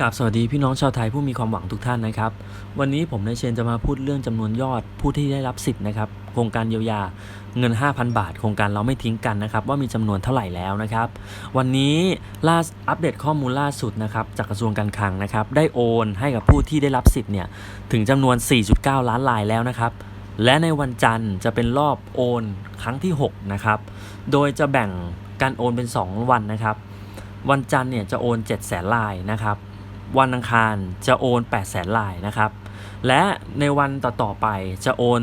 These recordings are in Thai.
กับสวัสดีพี่น้องชาวไทยผู้มีความหวังทุกท่านนะครับ วันนี้ผมนายเชนจะมาพูดเรื่องจำนวนยอดผู้ที่ได้รับสิทธิ์นะครับโครงการเยียวยาเงิน 5,000 บาท โครงการเราไม่ทิ้งกันนะครับ ว่ามีจำนวนเท่าไหร่แล้วนะครับ วันนี้ล่าอัปเดตข้อมูลล่าสุดนะครับจากกระทรวงการคลังนะครับ ได้โอนให้กับผู้ที่ได้รับสิทธิ์เนี่ยถึงจำนวน 4.9 ล้านรายแล้วนะครับ และในวันจันทร์จะเป็นรอบโอนครั้งที่ 6 นะครับ โดยจะแบ่งการโอนเป็น 2 วันนะครับ วันจันทร์เนี่ยจะโอน7 0 0 0 0ลายนะครับ วันอังคารจะโอน8 0 0 0 0ลายนะครับ และในวันต่อๆไปจะโอน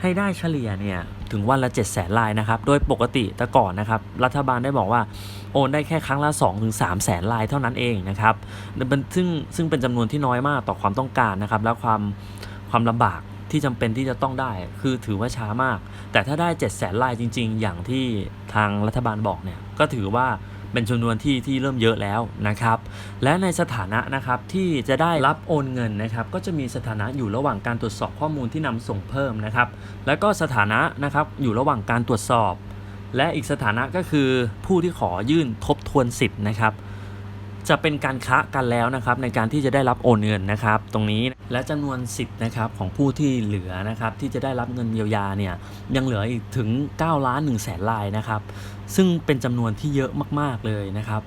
ให้ได้เฉลี่ยเนี่ยถึงวันละ 7 0 0 0 0ลายนะครับ โดยปกติแต่ก่อนนะครับ รัฐบาลได้บอกว่าโอนได้แค่ครั้งละ 2-3ถึง3แสนลายเท่านั้นเองนะครับซึ่งซึ่งเป็นจำนวนที่น้อยมากต่อความต้องการนะครับ และความความลำบากที่จำเป็นที่จะต้องได้ คือถือว่าช้ามาก แต่ถ้าได้ 7 0 0 0 0ลายจริง ๆ อย่างที่ทางรัฐบาลบอกเนี่ย ก็ถือว่า เป็นจำนวนที่ที่เริ่มเยอะแล้วนะครับ และในสถานะนะครับที่จะได้รับโอนเงินนะครับ ก็จะมีสถานะอยู่ระหว่างการตรวจสอบข้อมูลที่นำส่งเพิ่มนะครับ แล้วก็สถานะนะครับอยู่ระหว่างการตรวจสอบ และอีกสถานะก็คือผู้ที่ขอยื่นทบทวนสิทธิ์นะครับ จะเป็นการค้ากันแล้วนะครับในการที่จะได้รับโอนเงินนะครับตรงนี้และจำนวนสิทธิ์นะครับของผู้ที่เหลือนะครับที่จะได้รับเงินเยียวยาเนี่ยยังเหลืออีกถึง9ล้าน1แสนลายนะครับซึ่งเป็นจำนวนที่เยอะมากๆเลยนะครับ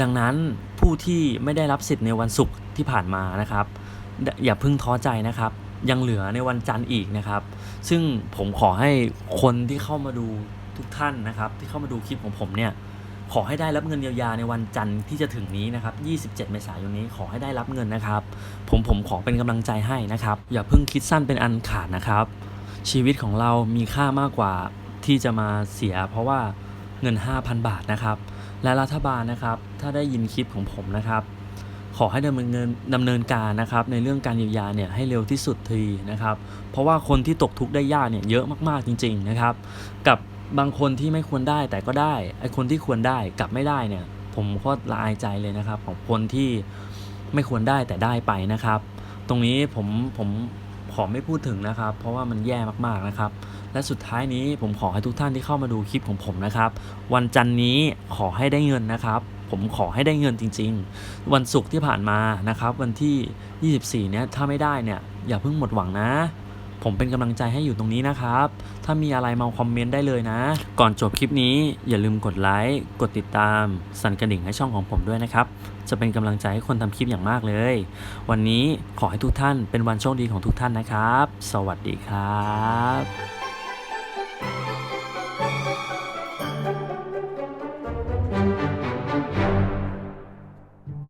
ดังนั้นผู้ที่ไม่ได้รับสิทธิ์ในวันศุกร์ที่ผ่านมานะครับ อย่าเพิ่งท้อใจนะครับยังเหลือในวันจันทร์อีกนะครับ ซึ่งผมขอให้คนที่เข้ามาดูทุกท่านนะครับ ที่เข้ามาดูคลิปของผมเนี่ย ขอให้ได้รับเงินเยียวยาในวันจันทร์ที่จะถึงนี้นะครับ 27 เมษายนนี้ขอให้ได้รับเงินนะครับ ผมผมขอเป็นกำลังใจให้นะครับ อย่าเพิ่งคิดสั้นเป็นอันขาดนะครับ ชีวิตของเรามีค่ามากกว่าที่จะมาเสีย เพราะว่าเงิน 5,000 บาทนะครับ และรัฐบาลนะครับ ถ้าได้ยินคลิปของผมนะครับ ขอให้ดำเนินเงินดำเนินการนะครับ ในเรื่องการเยียวยาเนี่ยให้เร็วที่สุดทีนะครับ เพราะว่าคนที่ตกทุกข์ได้ยากเนี่ยเยอะมากๆจริง ๆนะครับ กับ บางคนที่ไม่ควรได้แต่ก็ได้ไอคนที่ควรได้กลับไม่ได้เนี่ย ผมก็ละอายใจเลยนะครับ ของคนที่ไม่ควรได้แต่ได้ไปนะครับ ตรงนี้ผมผมขอไม่พูดถึงนะครับ เพราะว่ามันแย่มากๆนะครับ และสุดท้ายนี้ผมขอให้ทุกท่านที่เข้ามาดูคลิปของผมนะครับ วันจันทร์นี้ขอให้ได้เงินนะครับ ผมขอให้ได้เงินจริง ๆ วันศุกร์ที่ผ่านมานะครับ วันที่ 24 เนี้ยถ้าไม่ได้เนี่ยอย่าเพิ่งหมดหวังนะ ผมเป็นกำลังใจให้อยู่ตรงนี้นะครับ ถ้ามีอะไรมาคอมเมนต์ได้เลยนะ ก่อนจบคลิปนี้อย่าลืมกดไลค์ กดติดตาม สั่นกระดิ่งให้ช่องของผมด้วยนะครับ จะเป็นกำลังใจให้คนทำคลิปอย่างมากเลย วันนี้ขอให้ทุกท่านเป็นวันโชคดีของทุกท่านนะครับ สวัสดีครับ